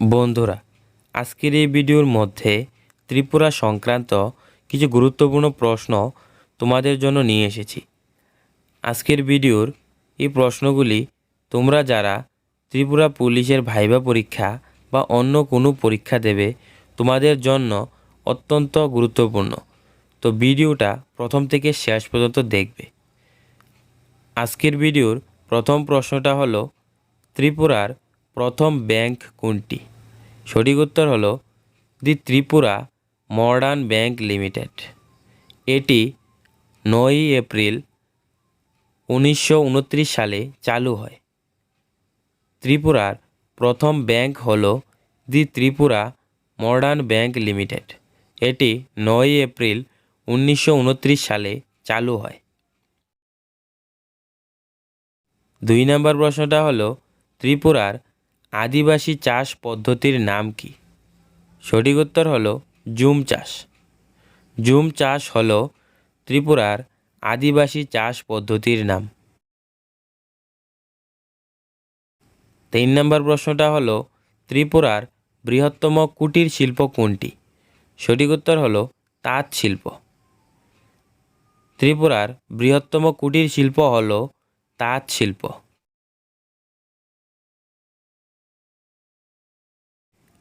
বন্ধুরা, আজকের এই ভিডিওর মধ্যে ত্রিপুরা সংক্রান্ত কিছু গুরুত্বপূর্ণ প্রশ্ন তোমাদের জন্য নিয়ে এসেছি। আজকের ভিডিওর এই প্রশ্নগুলি তোমরা যারা ত্রিপুরা পুলিশের ভাইবা পরীক্ষা বা অন্য কোনো পরীক্ষা দেবে তোমাদের জন্য অত্যন্ত গুরুত্বপূর্ণ। তো ভিডিওটা প্রথম থেকে শেষ পর্যন্ত দেখবে। আজকের ভিডিওর প্রথম প্রশ্নটা হলো, ত্রিপুরার প্রথম ব্যাংক কোনটি? সঠিক উত্তর হলো the Tripura modern bank limited. এটি নয়ই এপ্রিল উনিশশো উনত্রিশ সালে চালু হয়। ত্রিপুরার প্রথম ব্যাংক হল the Tripura modern bank limited. এটি নয়ই এপ্রিল উনিশশো উনত্রিশ সালে চালু হয়। দুই নম্বর প্রশ্নটা হলো ত্রিপুরার আদিবাসী চাষ পদ্ধতির নাম কি? সঠিক উত্তর হলো জুম চাষ। জুম চাষ হলো ত্রিপুরার আদিবাসী চাষ পদ্ধতির নাম। তিন নম্বর প্রশ্নটা হলো ত্রিপুরার বৃহত্তম কুটির শিল্প কোনটি? সঠিক উত্তর হলো তাঁত শিল্প। ত্রিপুরার বৃহত্তম কুটির শিল্প হলো তাঁত শিল্প।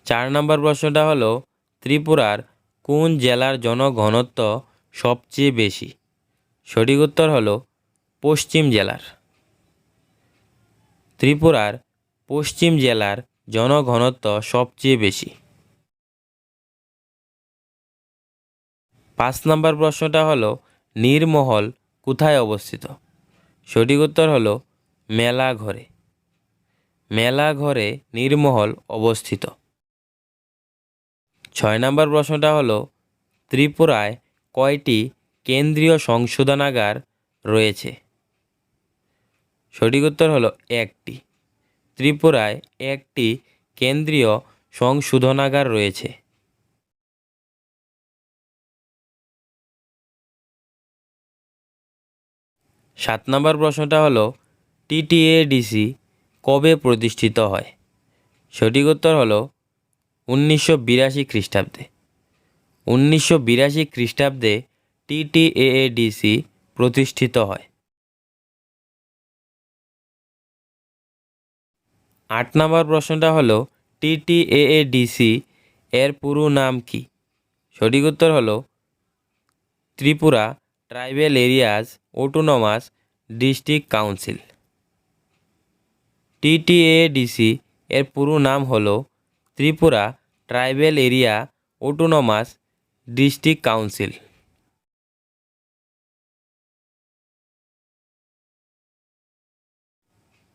চার নম্বর প্রশ্নটা হলো, ত্রিপুরার কোন জেলার জনঘনত্ব সবচেয়ে বেশি? সঠিক উত্তর হলো, পশ্চিম জেলার। ত্রিপুরার পশ্চিম জেলার জনঘনত্ব সবচেয়ে বেশি। পাঁচ নম্বর প্রশ্নটা হলো, নীরমহল কোথায় অবস্থিত? সঠিক উত্তর হলো মেলা ঘরে মেলা ঘরে নীরমহল অবস্থিত। ছয় নম্বর প্রশ্নটা হলো, ত্রিপুরায় কয়টি কেন্দ্রীয় সংশোধনাগার রয়েছে? সঠিক উত্তর হলো একটি। ত্রিপুরায় একটি কেন্দ্রীয় সংশোধনাগার রয়েছে। সাত নম্বর প্রশ্নটা হলো টিটিএডিসি কবে প্রতিষ্ঠিত হয়? সঠিক উত্তর হলো উনিশশো বিরাশি খ্রিস্টাব্দে। উনিশশো বিরাশি খ্রিস্টাব্দে টিটিএএডিসি প্রতিষ্ঠিত হয়। আট নম্বর প্রশ্নটা হলো টিটিএএডিসি এর পুরো নাম কি? সঠিক উত্তর হলো, Tripura tribal areas autonomous district council. TTADC এর পুরো নাম হলো, Tripura tribal area autonomous district council.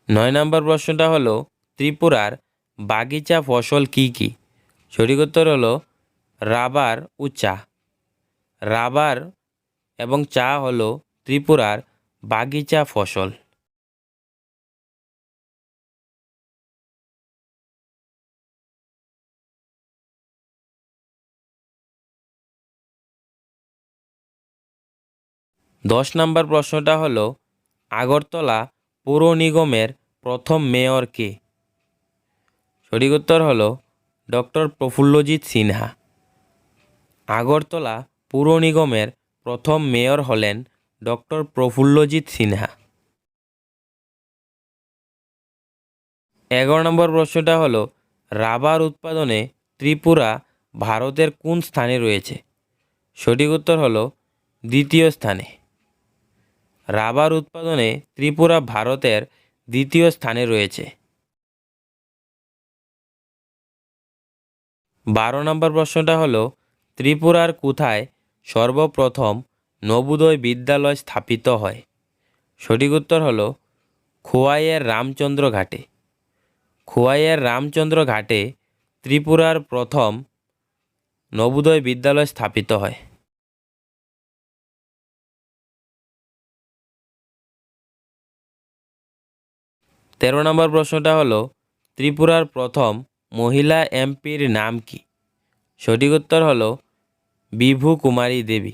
নয় নম্বর প্রশ্নটা হলো, ত্রিপুরার বাগিচা ফসল কি কি? সঠিক উত্তর হলো, রাবার ও চা। রাবার এবং চা হলো ত্রিপুরার বাগিচা ফসল। দশ নম্বর প্রশ্নটা হলো, আগরতলা পৌর নিগমের প্রথম মেয়র কে? সঠিক উত্তর হলো, ডক্টর প্রফুল্লজিৎ সিনহা। আগরতলা পৌর নিগমের প্রথম মেয়র হলেন ডক্টর প্রফুল্লজিৎ সিনহা। এগারো নম্বর প্রশ্নটা হলো, রাবার উৎপাদনে ত্রিপুরা ভারতের কোন স্থানে রয়েছে? সঠিক উত্তর হলো, দ্বিতীয় স্থানে। রাবার উৎপাদনে ত্রিপুরা ভারতের দ্বিতীয় স্থানে রয়েছে। বারো নম্বর প্রশ্নটা হলো, ত্রিপুরার কোথায় সর্বপ্রথম নবোদয় বিদ্যালয় স্থাপিত হয়? সঠিক উত্তর হল, খোয়াইয়ের রামচন্দ্র ঘাটে। খোয়াইয়ের রামচন্দ্র ঘাটে ত্রিপুরার প্রথম নবোদয় বিদ্যালয় স্থাপিত হয়। তেরো নম্বর প্রশ্নটা হলো, ত্রিপুরার প্রথম মহিলা এমপির নাম কি? সঠিক উত্তর হলো, বিভু কুমারী দেবী।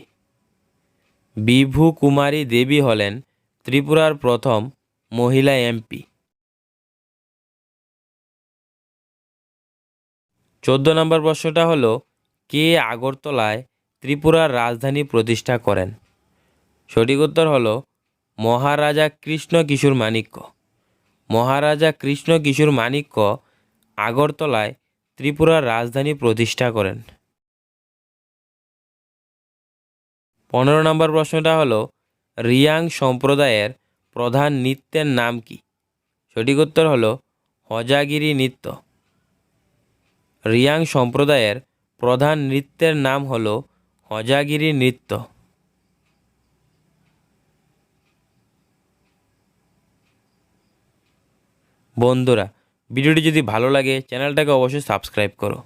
বিভু কুমারী দেবী হলেন ত্রিপুরার প্রথম মহিলা এমপি। চোদ্দ নম্বর প্রশ্নটা হলো, কে আগরতলায় ত্রিপুরার রাজধানী প্রতিষ্ঠা করেন? সঠিক উত্তর হলো, মহারাজা কৃষ্ণ কিশোর মাণিক্য। মহারাজা কৃষ্ণ কিশোর মাণিক্য আগরতলায় ত্রিপুরার রাজধানী প্রতিষ্ঠা করেন। পনেরো নম্বর প্রশ্নটা হলো, রিয়াং সম্প্রদায়ের প্রধান নৃত্যের নাম কি? সঠিক উত্তর হলো, হজাগিরি নৃত্য। রিয়াং সম্প্রদায়ের প্রধান নৃত্যের নাম হলো হজাগিরি নৃত্য। বন্ধুরা ভিডিওটি যদি ভালো লাগে চ্যানেলটাকে অবশ্যই সাবস্ক্রাইব করো।